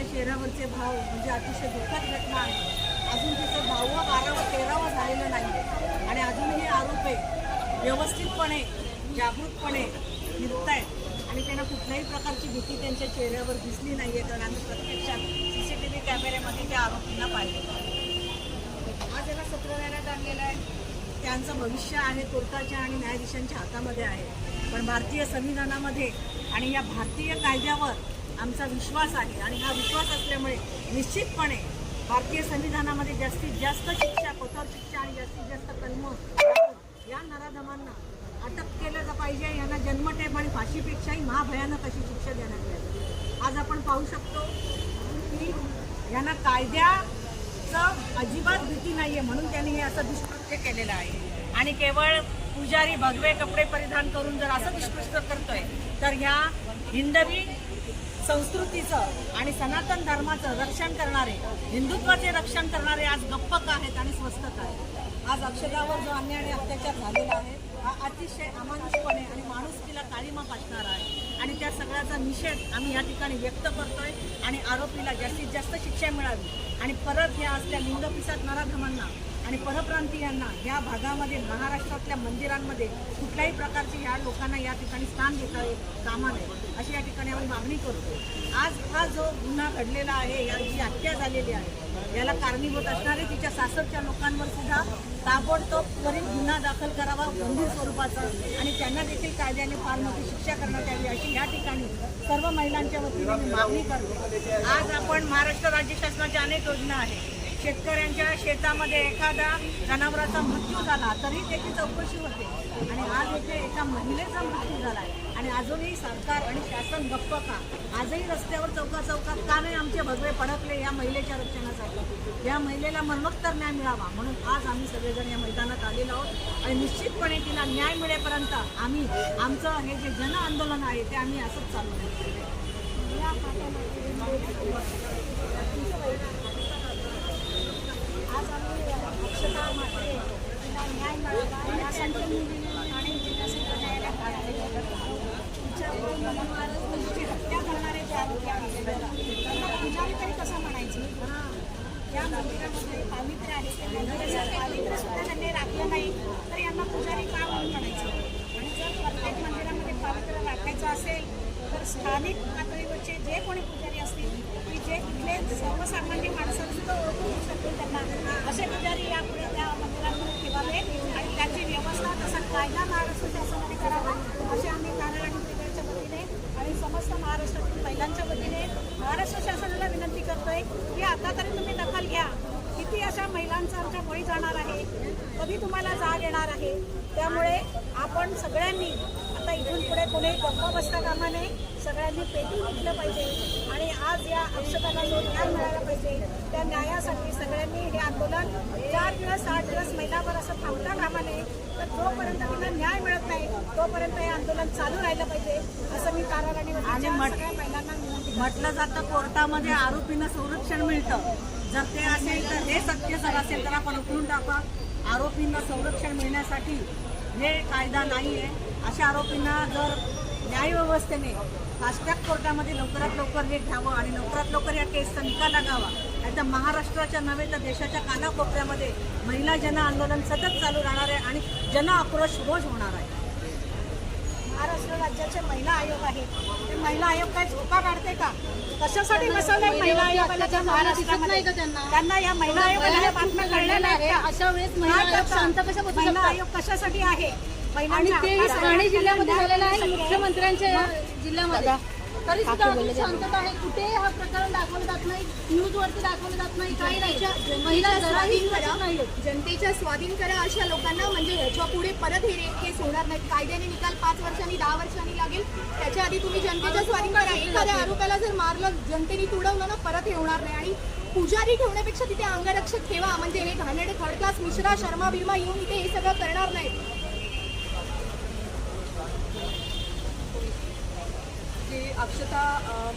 सगळ्या शहरावरचे चेहऱ्यावरचे भाव म्हणजे अतिशय दुःखद घटना आहे. अजून तिचं दहावं बारावं तेरावं झालेलं नाही आणि अजूनही आरोपी व्यवस्थितपणे जागरूकपणे फिरत आहेत आणि त्यांना कुठल्याही प्रकारची भीती त्यांच्या चेहऱ्यावर दिसली नाही आहे तर आम्ही प्रत्यक्षात सी सी टी व्ही कॅमेऱ्यामध्ये त्या आरोपींना पाहिलं. आज याला सत्र न्यायालयात आणलेलं आहे. त्यांचं भविष्य आहे कोर्टाच्या आणि न्यायाधीशांच्या हातामध्ये आहे. पण भारतीय संविधानामध्ये आणि या भारतीय कायद्यावर आमचा विश्वास आहे आणि हा विश्वास असल्यामुळे निश्चितपणे भारतीय संविधानामध्ये जास्तीत जास्त शिक्षा कठोर शिक्षा आणि जास्तीत जास्त कलम या नराधमांना अटक केलं पाहिजे. यांना जन्मठेप आणि फाशीपेक्षाही महाभयानक अशी शिक्षा देण्यात यावी आज आपण पाहू शकतो की यांना कायद्याचं अजिबात भीती नाही आहे म्हणून त्यांनी हे असं दुष्कृत्य केलेलं आहे. आणि केवळ पुजारी भगवे कपडे परिधान करून जर असं दुष्कृत्य करतोय तर ह्या हिंदवी संस्कृतीचं आणि सनातन धर्माचं रक्षण करणारे हिंदुत्वाचे रक्षण करणारे आज गप्प का आहेत आणि स्वस्त का आहेत. आज अक्षरावर जो अन्याय आणि अत्याचार झालेला आहे हा अतिशय अमानुषपणे आणि माणुसकीला काळीमा पाठणारा आहे. आणि त्या सगळ्याचा निषेध आम्ही या ठिकाणी व्यक्त करतोय आणि आरोपीला जास्तीत जास्त शिक्षा मिळावी. आणि परत ह्या असल्या लिंगपिसात नराधमांना आणि परप्रांतीयांना या भागामध्ये महाराष्ट्रातल्या मंदिरांमध्ये कुठल्याही प्रकारचे या लोकांना या ठिकाणी स्थान देता येईल कामा नये अशी या ठिकाणी आम्ही मागणी करतो. आज हा जो गुन्हा घडलेला आहे या जी हत्या झालेली आहे याला कारणीभूत असणारे तिच्या सासरच्या लोकांवर सुद्धा ताबडतोब त्वरित गुन्हा दाखल करावा गंभीर स्वरूपाचा. आणि त्यांना देखील कायद्याने फार मोठी शिक्षा करण्यात यावी अशी या ठिकाणी सर्व महिलांच्या वतीने मी मागणी करतो. आज आपण महाराष्ट्र राज्य शासनाच्या अनेक योजना आहेत शेतकऱ्यांच्या शेतामध्ये एखादा जनावराचा मृत्यू झाला तरी त्याची चौकशी होते. आणि आज इथे एका महिलेचा मृत्यू झाला आहे आणि अजूनही सरकार आणि शासन गप्प का? आजही रस्त्यावर चौका चौकात का नाही आमचे भगवे पडकले या महिलेच्या रक्षणासाठी? या महिलेला मरणोत्तर न्याय मिळावा. म्हणून आज आम्ही सगळेजण या मैदानात आलेलो आहोत. आणि निश्चितपणे तिला न्याय मिळेपर्यंत आम्ही आमचं हे जे जन आंदोलन आहे ते आम्ही असंच चालू ठेवू. आज आम्ही अक्षता मात्रे तिला न्याय मिळावा यासाठी मी ठाणे जिल्हा सत्र न्यायालयात आलेलो आहे. तिच्यावर मनोमार तिची हत्या करणारे जे आरोपी आहेत त्यांना पुजारी तरी कसं म्हणायचं या मंदिरामध्ये पावित्र्य आहे. त्या मंदिराचं पावित्र्य सुद्धा त्यांनी राखलं नाही तर यांना पुजारी का म्हणून म्हणायचं? आणि जर प्रत्येक मंदिरामध्ये पावित्र्य राखायचं असेल तर स्थानिक पातळीवरचे जे कोणी पुजारी असतील की जे इथले सर्वसामान्य माणसं सुद्धा ओळखू शकतील त्यांना असे पुजारी यापुढे त्या मंदिरांमध्ये ठेवावे आणि त्याची व्यवस्था तसा कायदा महाराष्ट्र शासनाने करावा असे आम्ही नारळ आणि ब्रिगेडच्या वतीने आणि समस्त महाराष्ट्रातील महिलांच्या वतीने महाराष्ट्र शासनाला विनंती की आता तरी तुम्ही दखल घ्या. किती अशा महिलांचा आमच्या बळी जाणार आहे? कधी तुम्हाला जाग येणार आहे? त्यामुळे आपण सगळ्यांनी आता इथून पुढे कोणी गप्प बसता कामा नये. सगळ्यांनी पेटून उठलं पाहिजे आणि आज या अक्षताला जो न्याय मिळाला पाहिजे त्या न्यायासाठी सगळ्यांनी हे आंदोलन चार दिवस आठ दिवस महिलावर असं थांबता कामा नये. तर जोपर्यंत त्यांना न्याय मिळत नाही तोपर्यंत हे आंदोलन चालू राहिलं पाहिजे असं मी कारार आणि वतीच्या सगळ्या महिलांना म्हटलं जातं कोर्टामध्ये आरोपींना संरक्षण मिळतं. जर ते असेल तर हे सत्य जर असेल तर आपण उकळून टाका. आरोपींना संरक्षण मिळण्यासाठी हे कायदा नाही आहे अशा आरोपींना जर न्यायव्यवस्थेने फास्ट ट्रॅक कोर्टामध्ये लवकरात लवकर हे घ्यावं आणि लवकरात लवकर या केसचा निकाल लागावा नाही तर महाराष्ट्राच्या नव्हे तर देशाच्या कानाकोपऱ्यामध्ये महिला जन आंदोलन सतत चालू राहणार आहे आणि जन आक्रोश रोज होणार आहे महाराष्ट्र राज्याचे महिला आयोग आहे ते महिला आयोग काय झोपा काढते का कशासाठी बसवलंय महिला आयोगाला त्या महाराष्ट्रामध्ये त्यांना या महिला आयोगाला बातम्या कळल्या का? अशा वेळेस महिला आयोग करतात? शांत कशा बसू महिला शकतात? आयोग कशासाठी आहे आणि महिलांच्या ते हक्कासाठी ठाणे जिल्ह्यामध्ये झालेलं आहे मुख्यमंत्र्यांच्या जिल्ह्यामध्ये. तरी सुद्धा अजून शांतता आहे. कुठे हा प्रकरण दाखवलं जात नाही न्यूज वरती दाखवलं जात नाही काही नाही. महिला जराही नाहीये. जनतेच्या स्वाधीन करा अशा लोकांना म्हणजे ह्याच्या पुढे परत हे रेप केस होणार नाही कायद्याने निकाल पाच वर्षांनी दहा वर्षांनी लागेल. त्याच्या आधी तुम्ही जनतेच्या स्वाधीन करा. एखाद्या आरोपाला जर मारलं जनतेने तुडवलं ना परत हे होणार नाही. आणि पुजारी ठेवण्यापेक्षा तिथे अंगरक्षक ठेवा. म्हणजे हे घाणेडे थर्ड क्लास मिश्रा शर्मा बिर्मा येऊन इथे हे सगळं करणार नाही जी अक्षता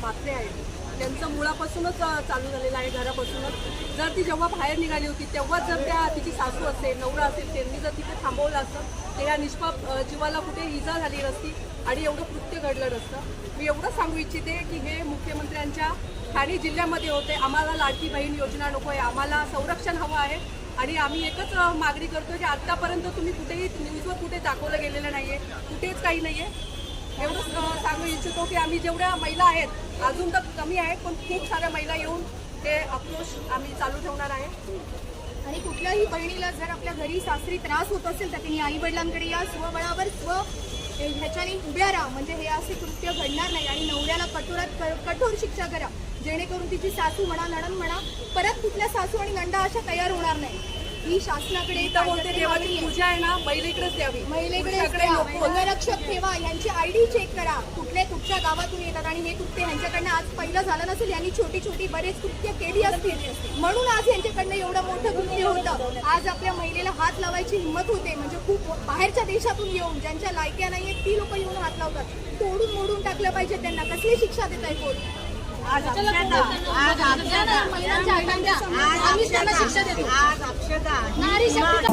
मात्रे आहेत त्यांचं मुळापासूनच चालू झालेलं आहे घरापासूनच. जर ती जेव्हा बाहेर निघाली होती तेव्हाच जर त्या तिची सासू असेल नवरा असेल त्यांनी जर तिथे थांबवलं असतं तर या निष्पाप जीवाला कुठे इजा झाली नसती आणि एवढं कृत्य घडलं नसतं. मी एवढं सांगू इच्छिते की हे मुख्यमंत्र्यांच्या ठाणे जिल्ह्यामध्ये होते. आम्हाला लाडकी बहीण योजना नको आहे. आम्हाला संरक्षण हवं आहे आणि आम्ही एकच मागणी करतो की आत्तापर्यंत तुम्ही कुठेही न्यूजवर कुठे दाखवलं गेलेलं नाही आहे कुठेच काही नाही आहे एवढंच सांगू इच्छितो की आम्ही जेवढ्या महिला आहेत अजून तर कमी आहेत पण खूप साऱ्या महिला येऊन ते आक्रोश आम्ही चालू ठेवणार आहे. आणि कुठल्याही बहिणीला जर आपल्या घरी सासरी त्रास होत असेल तर तिने आई वडिलांकडे या स्वबळावर स्व ह्याच्याने उभ्या राहा. म्हणजे हे असे कृत्य घडणार नाही आणि नवऱ्याला कठोरात क- कठोर शिक्षा करा. जेणेकरून तिची सासू म्हणा नणन म्हणा परत कुठल्या सासू आणि नंडा अशा तयार होणार नाही. ही शासनाकडे मी तर बोलते देवाची. पूजा आहे ना महिलेकडेच द्यावी. महिलेकडे. अंगरक्षक ठेवा यांची आयडी चेक करा. कुठले कुठच्या गावातून येतात आणि हे कृत्य ह्यांच्याकडनं आज पहिलं झालं नसेल यांनी छोटी छोटी बरेच कृत्य केली असतील. म्हणून आज यांच्याकडनं एवढं मोठं कृत्य होतं. आज आपल्या महिलेला हात लावायची हिंमत होते. म्हणजे खूप बाहेरच्या देशातून येऊन ज्यांच्या लायक्या नाहीये ती लोक येऊन हात लावतात. तोडून मोडून टाकलं पाहिजे त्यांना. कसली शिक्षा देत आहे कोण? आज अक्षदा आज अक्षदा आज अक्षदा नारी शक्तीचा